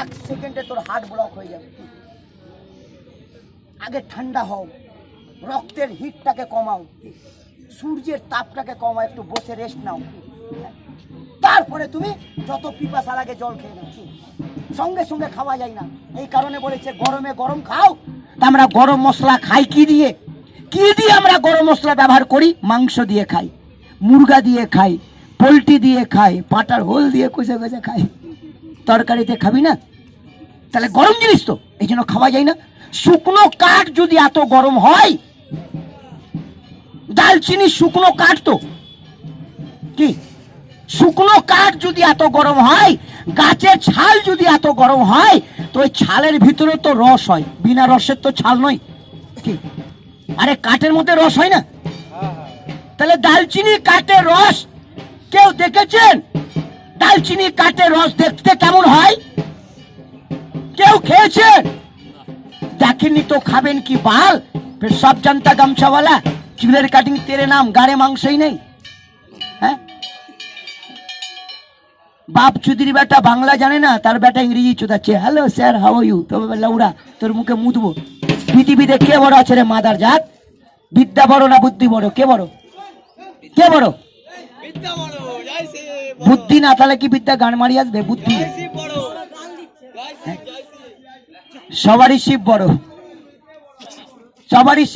এক সেকেন্ডে তোর হার্ট ব্লক হয়ে যাবে। আগে ঠান্ডা হও, রক্তের হিটটাকে কমাও, সূর্যের তাপটাকে কমাও, একটু বসে রেস্ট নাও। তারপরে তুমি যত পিপাসা লাগে জল খেয়ে নাও। সঙ্গে সঙ্গে খাওয়া যায় না। এই কারণে বলেছে, গরমে গরম খাও, তা আমরা গরম মশলা খাই কি দিয়ে? কি দিয়ে আমরা গরম মশলা ব্যবহার করি? মাংস দিয়ে খাই, মুরগা দিয়ে খাই, পোলট্রি দিয়ে খাই, পাটার হোল দিয়ে কষে কষে খাই। তরকারিতে খাবি না? তাহলে গরম জিনিস তো, এই জন্য খাওয়া যায় না। শুকনো কাঠ যদি এত গরম হয় দালচিনি শুকনো কাঠ তো। কি? শুকনো কাঠ যদি এত গরম হয়, গাছের ছাল যদি এত গরম হয়, তো ওই ছালের ভিতরে তো রস হয়, বিনা রসের তো ছাল নয়। কি? আরে কাঠের মধ্যে রস হয় না? তাহলে দালচিনি কাঠের রস কেউ দেখেছেন? দালচিনি কাঠের রস দেখতে কেমন হয়? খেয়েছেন দেখেননি তো খাবেন কি বাল? ফের সব জানতা গামছাওয়ালা। চুলের কাটিং তেরে নাম গাড়ে মাংসই নেই। হ্যাঁ? বাপ চুদির বেটা বাংলা জানে না তার বেটা ইংরেজি চোদাচ্ছে। হ্যালো স্যার হাউ ইউ তবে লাউড়া তোর মুখে মুদবো পৃথিবীতে কে বড় আছে রে মাদার জাত? বিদ্যা বড় না বুদ্ধি বড়? কে বড়? কে বড়? বুদ্ধি না তাহলে কি বিদ্যা গান মারি আসবে? বুদ্ধি। সবারই শিব বড়। সবারই